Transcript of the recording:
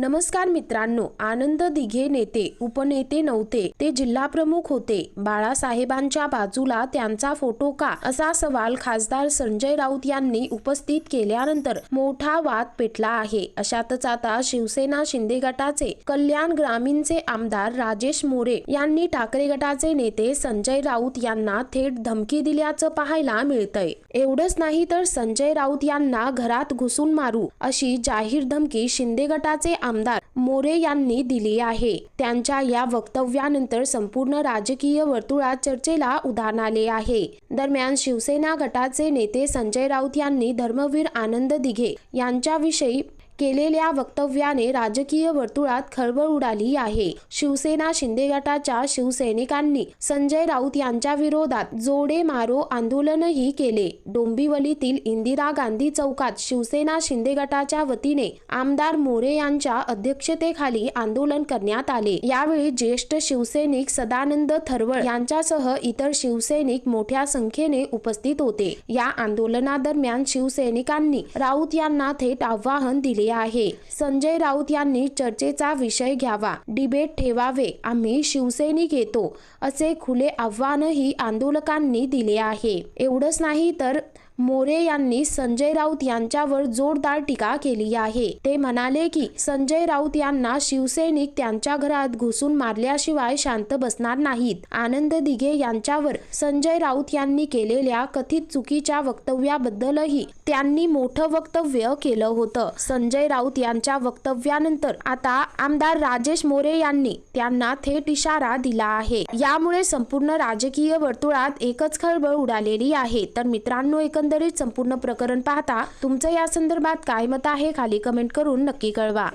नमस्कार मित्रांनो आनंद दिघे नेते उपनेते नव्हते ते जिल्हा प्रमुख होते. बाळासाहेबांच्या बाजूला त्यांचा फोटो का? असा सवाल खासदार संजय राऊत यांनी उपस्थित केल्यानंतर मोठा वाद पेटला आहे. अशातच आता शिवसेना शिंदे गटाचे कल्याण ग्रामीणचे आमदार राजेश मोरे यांनी ठाकरे गटाचे नेते संजय राऊत यांना थेट धमकी दिल्याचं पाहायला मिळतंय. एवढंच नाही तर संजय राऊत यांना घरात घुसून मारू अशी जाहीर धमकी शिंदे गटाचे आमदार मोरे यांनी दिली आहे. त्यांच्या या वक्तव्यानंतर संपूर्ण राजकीय वर्तुळात चर्चेला उधाण आले आहे. दरम्यान शिवसेना गटाचे नेते संजय राऊत यांनी धर्मवीर आनंद दिघे यांच्याविषयी केलेल्या वक्तव्याने राजकीय वर्तुळात खळबळ उडाली आहे. शिवसेना शिंदे गटाच्या शिवसैनिकांनी संजय राऊत यांच्या विरोधात जोडे मारो आंदोलनही केले. डोंबिवलीतील इंदिरा गांधी चौकात शिवसेना शिंदे गटाच्या वतीने आमदार मोरे यांच्या अध्यक्षतेखाली आंदोलन करण्यात आले. यावेळी ज्येष्ठ शिवसैनिक सदानंद थरवळ यांच्यासह इतर शिवसैनिक मोठ्या संख्येने उपस्थित होते. या आंदोलनादरम्यान शिवसैनिकांनी राऊत यांना थेट आव्हान दिले आहे. संजय राऊत यांनी चर्चेचा विषय घ्यावा. डिबेट ठेवावे. आम्ही शिवसैनिक येतो असे खुले आव्हानही आंदोलकांनी दिले आहे. एवढंच नाही तर मोरे यांनी संजय राऊत यांच्यावर जोरदार टीका केली आहे. ते म्हणाले की संजय राऊत यांना शिवसैनिक त्यांच्या घरात घुसून मारल्याशिवाय शांत बसणार नाहीत. आनंद दिघे यांच्यावर संजय राऊत यांनी केलेल्या कथित चुकीच्या वक्तव्याबद्दलही त्यांनी मोठं वक्तव्य केलं होतं. संजय राऊत यांच्या वक्तव्यानंतर आता आमदार राजेश मोरे यांनी त्यांना थेट इशारा दिला आहे. यामुळे संपूर्ण राजकीय वर्तुळात एकच खळबळ उडालेली आहे. तर मित्रांनो एकंदर एकंदरीत संपूर्ण प्रकरण पाहता तुमचं या संदर्भात काय मत आहे खाली कमेंट करून नक्की कळवा.